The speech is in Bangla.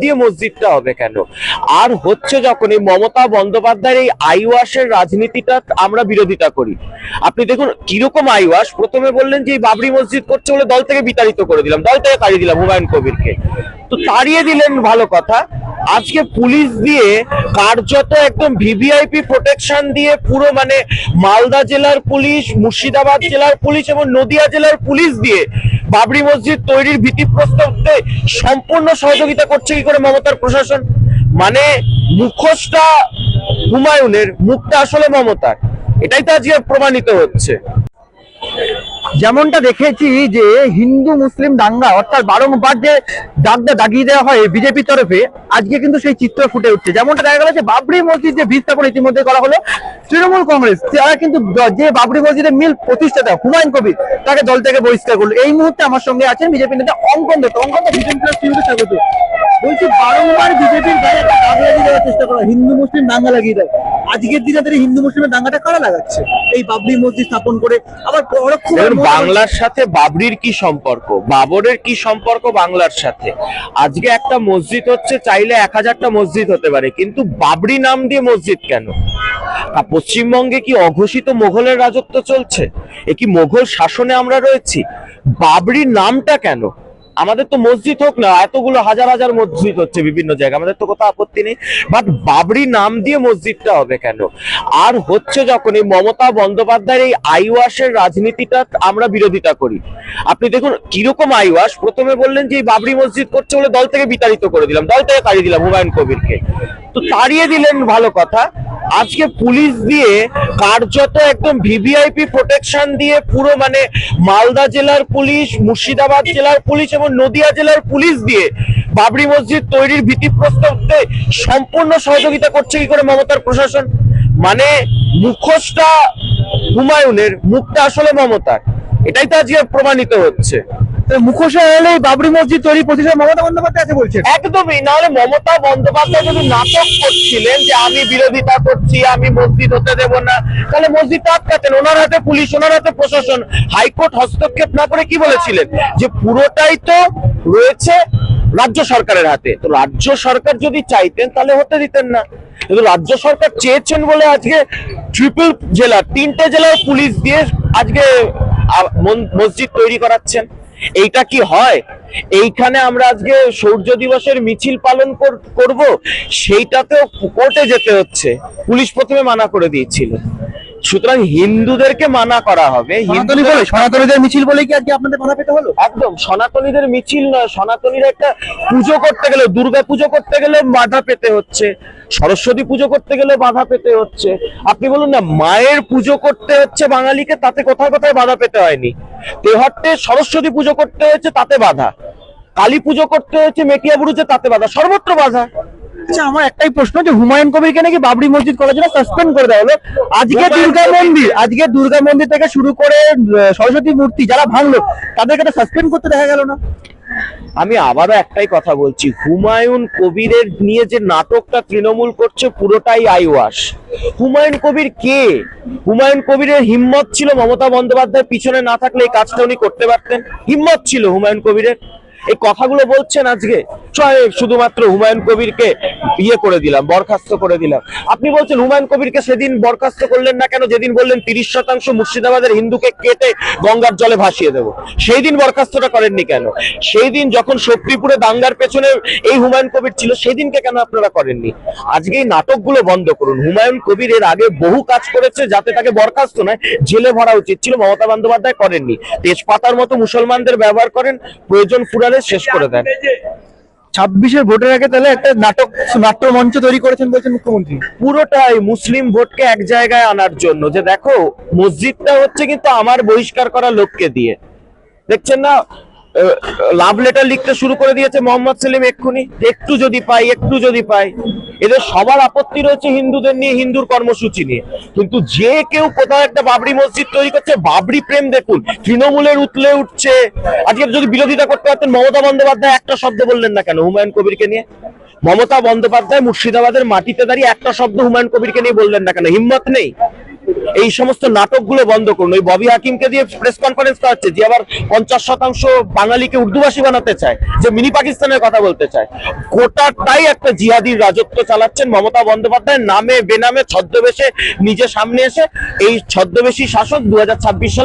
দিয়ে মসজিদটা হবে কেন? আর হচ্ছে যখন এই মমতা বন্দ্যোপাধ্যায়ের এই আইওয়াসের রাজনীতিটা আমরা বিরোধিতা করি। আপনি দেখুন, কীরকম আইওয়াস? প্রথমে বললেন যে বাবরি মসজিদ করছে বলে দল থেকে বিতাড়িত করে দিলাম, দল থেকে তাড়িয়ে দিলাম হুমায়ুন কবিরকে। তো তাড়িয়ে দিলেন, ভালো কথা। আজকে পুলিশ দিয়ে কার্যত একদম ভিভিআইপি প্রোটেকশন দিয়ে পুরো মানে মালদা জেলার পুলিশ, মুর্শিদাবাদ জেলার পুলিশ এবং নদিয়া জেলার পুলিশ দিয়ে বাবরি মসজিদ তৈরির ভিত্তিপ্রস্তরতে সম্পূর্ণ সহযোগিতা করছে কি করে মমতার প্রশাসন? মানে মুখোশটা হুমায়ুনের, মুখটা আসলে মমতার। এটাই তো আজকে প্রমাণিত হচ্ছে। যেমনটা দেখেছি যে হিন্দু, মুসলিম, দাঙ্গা, অর্থাৎ বারংবার যে ডাকটা দাগিয়ে দেওয়া হয় বিজেপির তরফে, আজকে কিন্তু সেই চিত্র ফুটে উঠছে। যেমনটা দেখা গেল যে বাবরি মসজিদ যে বীজ স্থাপন ইতিমধ্যে করা হলো, তৃণমূল কংগ্রেস, তারা কিন্তু যে বাবরি মসজিদের মিল প্রতিষ্ঠাতা হুমায়ুন কবির, তাকে দল থেকে বহিষ্কার করল। এই মুহূর্তে আমার সঙ্গে আছেন বিজেপি নেতা অঙ্কন দত্ত। অঙ্কন দত্ত, বিজেপি স্বাগত? বলছি বারংবার বিজেপির গায়ে একটা দাগ লাগিয়ে দেওয়ার চেষ্টা করা। হিন্দু মুসলিম দাঙ্গা লাগিয়ে দেয় আজকের দিনে তাদের হিন্দু মুসলিমের দাঙ্গাটা কারা লাগাচ্ছে? এই বাবরি মসজিদ স্থাপন করে আবার বাংলার সাথে বাবরির কি সম্পর্ক? বাবরের কি সম্পর্ক বাংলার সাথে? আজকে একটা মসজিদ হচ্ছে চাইলে এক হাজারটা মসজিদ হতে পারে কিন্তু বাবরি নাম দিয়ে মসজিদ কেন? পশ্চিমবঙ্গে কি অঘোষিত মোঘলের রাজত্ব চলছে? এ কি মোঘল শাসনে আমরা রয়েছি? বাবরি নামটা কেন? আমাদের তো মসজিদ হোক না, এতগুলো হাজার হাজার মসজিদ হচ্ছে বিভিন্ন জায়গায়। আমাদের তো কোথাও আপত্তি নেই। বাট বাবরি নাম দিয়ে মসজিদটা হবে কেন? আর হচ্ছে যখন এই মমতা বন্দ্যোপাধ্যায়ের এই আইওয়াশের রাজনীতিটা আমরা বিরোধিতা করি। আপনি দেখুন, কীরকম আইওয়াশ প্রথমে বললেন যে এই বাবরি মসজিদ করছে বলে দল থেকে বিতাড়িত করে দিলাম। দল থেকে তাড়িয়ে দিলাম হুমায়ুন কবিরকে। তো তাড়িয়ে দিলেন ভালো কথা। আজকে পুলিশ দিয়ে কার্যত একদম ভিভিআইপি প্রোটেকশন দিয়ে পুরো মানে মালদা জেলার পুলিশ, মুর্শিদাবাদ জেলার পুলিশ এবং নদিয়া জেলার পুলিশ দিয়ে বাবরি মসজিদ তৈরির ভিত্তিপ্রস্তরতে সম্পূর্ণ সহযোগিতা করছে কি করে মমতার প্রশাসন? মানে মুখোশটা হুমায়ুনের, মুখটা আসলে মমতার। এটাই তো আজকে প্রমাণিত হচ্ছে। মুখোশ এলেই বাবরি মসজিদ তৈরি, প্রতিষ্ঠা মমতা বন্দ্যোপাধ্যায় আছে বলছেন। একদমই, নাহলে মমতা বন্দ্যোপাধ্যায় যদি নাটক করছিলেন যে আমি বিরোধিতা করছি, আমি মসজিদ হতে দেব না, তাহলে মসজিদটা আটকাতেন। ওনার হাতে পুলিশ, ওনার হাতে প্রশাসন। হাইকোর্ট হস্তক্ষেপ না করে কি বলেছিলেন? যে পুরোটাই তো রয়েছে রাজ্য সরকারের হাতে। তো রাজ্য সরকার যদি চাইতেন, তাহলে হতে দিতেন না। কিন্তু রাজ্য সরকার চেয়েছেন বলে আজকে ট্রিপল জেলা, তিনটে জেলার পুলিশ দিয়ে আজকে মসজিদ তৈরি করাচ্ছেন। এইটা কি হয়? এইখানে আমরা আজকে সৌর্য দিবসের মিছিল পালন কর- করব, সেইটাতেও কোর্টে যেতে হচ্ছে। পুলিশ প্রথমে মানা করে দিয়েছিল। সুতরাং হিন্দুদেরকে মানা করা হবে। হিন্দুদের- বলে সনাতনীদের মিছিল বলে কি আজকে আপনাদের বাধা পেতে হলো? একদম সনাতনীদের মিছিল নয় সনাতনীরা একটা পুজো করতে গেলে দুর্গা পুজো করতে গেলে বাধা পেতে হচ্ছে। সরস্বতী পুজো করতে গেলে বাধা পেতে হচ্ছে। আপনি বলুন না মায়ের পুজো করতে হচ্ছে বাঙালিকে তাতে কোথায় কোথায় বাধা পেতে হয়নি। তেহট্টে সরস্বতী পুজো করতে হয়েছে তাতে বাধা। কালী পুজো করতে হয়েছে মেটিয়া বুড়ুতে তাতে বাধা। সর্বত্র বাধা। আচ্ছা আমার একটাই প্রশ্ন যে হুমায়ুন কবিরকে নাকি বাবরি মসজিদ করার জন্য সাসপেন্ড করে দেওয়া হলো? আজকে দুর্গা মন্দির আজকে দুর্গা মন্দির থেকে শুরু করে সরস্বতী মূর্তি যারা ভাঙলো তাদেরকে সাসপেন্ড করতে দেখা গেল না। আমি আবারও একটাই কথা বলছি হুমায়ুন কবিরের নিয়ে যে নাটকটা তৃণমূল করছে পুরোটাই আইওয়াস হুমায়ুন কবির কে? হুমায়ুন কবিরের হিম্মত ছিল মমতা বন্দ্যোপাধ্যায় পিছনে না থাকলে এই কাজটা উনি করতে পারতেন। হিম্মত ছিল হুমায়ুন কবিরের। এই কথাগুলো বলছেন আজকে। শুধুমাত্র হুমায়ুন কবিরকে ইয়ে করে দিলাম, বরখাস্ত করে দিলাম। আপনি বলছেন হুমায়ুন কবিরকে সেদিন বরখাস্ত করলেন না কেন? যেদিন বললেন তিরিশ শতাংশ মুর্শিদাবাদের হিন্দুকে কেটে গঙ্গার জলে ভাসিয়ে দেবো। সেই দিন বরখাস্তটা করেননি কেন? সেই দিন যখন শক্তিপুরে দাঙ্গার পেছনে এই হুমায়ুন কবির ছিল সেই দিনকে কেন আপনারা করেননি? আজকে এই নাটকগুলো বন্ধ করুন। হুমায়ুন কবির এর আগে বহু কাজ করেছে, যাতে তাকে বরখাস্ত নয়, জেলে ভরা উচিত ছিল। মমতা বন্দ্যোপাধ্যায় করেননি। তেজপাতার মতো মুসলমানদের ব্যবহার করেন, প্রয়োজন ফুরালে শেষ করে দেন। ছাব্বিশের ভোটের আগে তাহলে একটা নাটক নাট্য মঞ্চ তৈরি করেছেন বলছেন মুখ্যমন্ত্রী। পুরোটাই মুসলিম ভোটকে এক জায়গায় আনার জন্য। যে দেখো মসজিদটা হচ্ছে কিন্তু আমার বহিষ্কার করা লোককে দিয়ে। দেখছেন না? লাভ লেটার লিখতে শুরু করে দিয়েছে মোহাম্মদ সেলিম এক্ষুনি। একটু যদি পাই, একটু যদি পাই। এদের সবার আপত্তি রয়েছে হিন্দুদের নিয়ে, হিন্দুর কর্মসূচি নিয়ে। কিন্তু যে কেউ কোথাও একটা বাবরি মসজিদ তৈরি করছে, বাবরি প্রেম দেখুন, তৃণমূলের উতলে উঠছে। আজকে যদি বিরোধিতা করতে পারতেন, মমতা বন্দ্যোপাধ্যায় একটা শব্দ বললেন না কেন হুমায়ুন কবিরকে নিয়ে? মমতা বন্দ্যোপাধ্যায় মুর্শিদাবাদের মাটিতে দাঁড়িয়ে একটা শব্দ হুমায়ুন কবিরকে নিয়ে বললেন না কেন? হিম্মত নেই। এই সমস্ত নাটকগুলো বন্ধ করুন। ওই ববি হাকিমকে দিয়ে প্রেস কনফারেন্স করাচ্ছে, যে আবার পঞ্চাশ শতাংশ বাঙালিকে উর্দুভাষী বানাতে চায়, যে মিনি পাকিস্তানের কথা বলতে চায়। গোটাটাই একটা জিহাদির রাজত্ব চালাচ্ছেন মমতা বন্দ্যোপাধ্যায়, নামে বেনামে ছদ্মবেশে নিজে সামনে এসে, এই ছদ্মবেশী শাসক দু হাজার ছাব্বিশ সালে